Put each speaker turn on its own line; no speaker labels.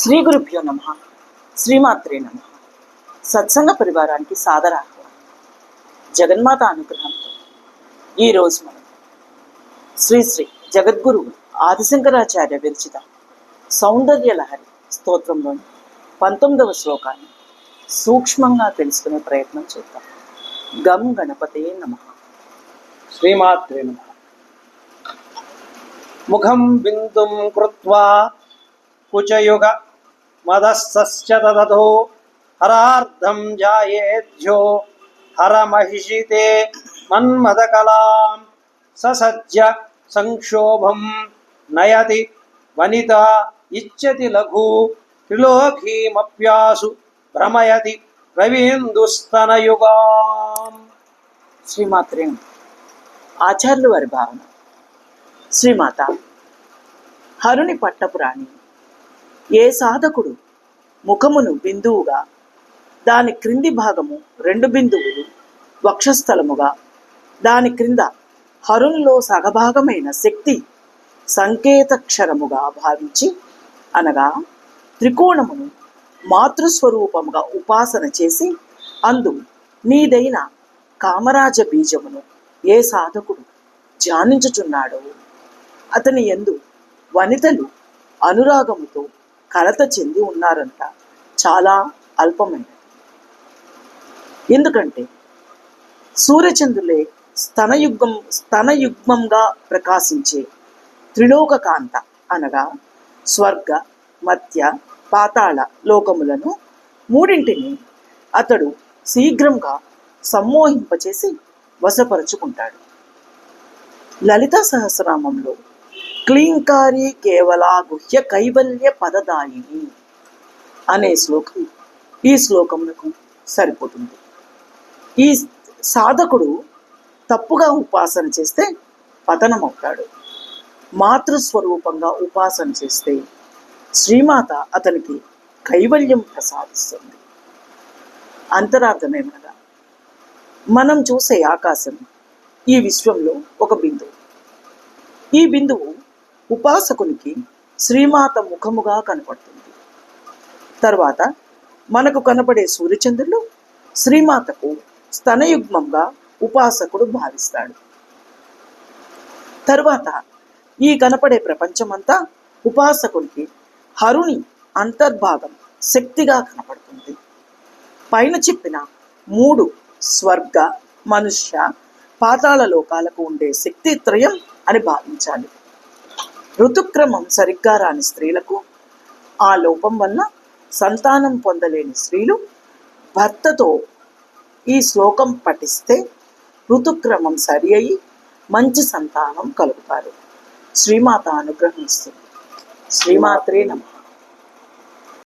శ్రీ గురుభ్యో నమ. శ్రీమాత్రే నమ. సత్సంగ పరివారానికి సాదర ఆహ్వానం జగన్మాత అనుగ్రహంతో ఈరోజు మనం శ్రీ శ్రీ జగద్గురు ఆదిశంకరాచార్య విరచిత సౌందర్య లహరి స్తోత్రంలోని పంతొమ్మిదవ శ్లోకాన్ని సూక్ష్మంగా తెలుసుకునే ప్రయత్నం చేద్దాం. గం గణపతే నమ.
శ్రీమాత్రే నమ. ముఖం బిందుం కృత్వా కుచయుగ మదస్సస్య తదతో హరార్ధం జాయేధ్యో హరమహిషితే మన్మదకలాం ససజ్జ సంక్షోభం నయతి వనిత ఇచ్చతి లఘు త్రిలోకీమప్యాసు భ్రమయతి రవీందుస్తనయుగాం
శ్రీమాత్రే నమః. ఆచార్యుల వారి భావన శ్రీమాత హరుని పట్టపురాణి ఏ సాధకుడు? ముఖమును బిందువుగా దాని క్రింది భాగము రెండు బిందువులు వక్షస్థలముగా దాని క్రింద హరుణ్లో సగభాగమైన శక్తి సంకేతక్షరముగా భావించి అనగా త్రికోణమును మాతృస్వరూపముగా ఉపాసన చేసి అందు నీదైన కామరాజ బీజమును ఏ సాధకుడు ధ్యానించుచున్నాడో అతని ఎందు వనితలు అనురాగముతో కలత చెంది ఉన్నారంట. చాలా అల్పమైనది ఎందుకంటే సూర్యచంద్రులే స్తనయుగ్మం స్తనయుగ్మంగా ప్రకాశించే త్రిలోక కాంత అనగా స్వర్గ మధ్య పాతాళ లోకములను మూడింటిని అతడు శీఘ్రంగా సమ్మోహింపచేసి వశపరుచుకుంటాడు. లలిత సహస్రనామంలో క్లీంకారి కేవల గుహ్య కైవల్య పదదాయిని అనే శ్లోకం ఈ శ్లోకమునకు సరిపోతుంది. ఈ సాధకుడు తప్పుగా ఉపాసన చేస్తే పతనమవుతాడు. మాతృస్వరూపంగా ఉపాసన చేస్తే శ్రీమాత అతనికి కైవల్యం ప్రసాదిస్తుంది. అంతరార్థమేమనగా మనం చూసే ఆకాశం ఈ విశ్వంలో ఒక బిందువు. ఈ బిందువు ఉపాసకునికి శ్రీమాత ముఖముగా కనపడుతుంది. తర్వాత మనకు కనపడే సూర్యచంద్రులు శ్రీమాతకు స్తనయుగ్మంగా ఉపాసకుడు భావిస్తాడు. తరువాత ఈ కనపడే ప్రపంచమంతా ఉపాసకునికి హరుని అంతర్భాగం శక్తిగా కనపడుతుంది. పైన చెప్పిన మూడు స్వర్గ మనుష్య పాతాళ లోకాలకు ఉండే శక్తి త్రయం అని భావించాలి. ఋతుక్రమం సరిగ్గా రాని స్త్రీలకు ఆ లోపం వల్ల సంతానం పొందలేని స్త్రీలు భర్తతో ఈ శ్లోకం పఠిస్తే ఋతుక్రమం సరి అయి మంచి సంతానం కలుగుతారు. శ్రీమాత అనుగ్రహం ఇస్తుంది శ్రీమాత్రే నమః.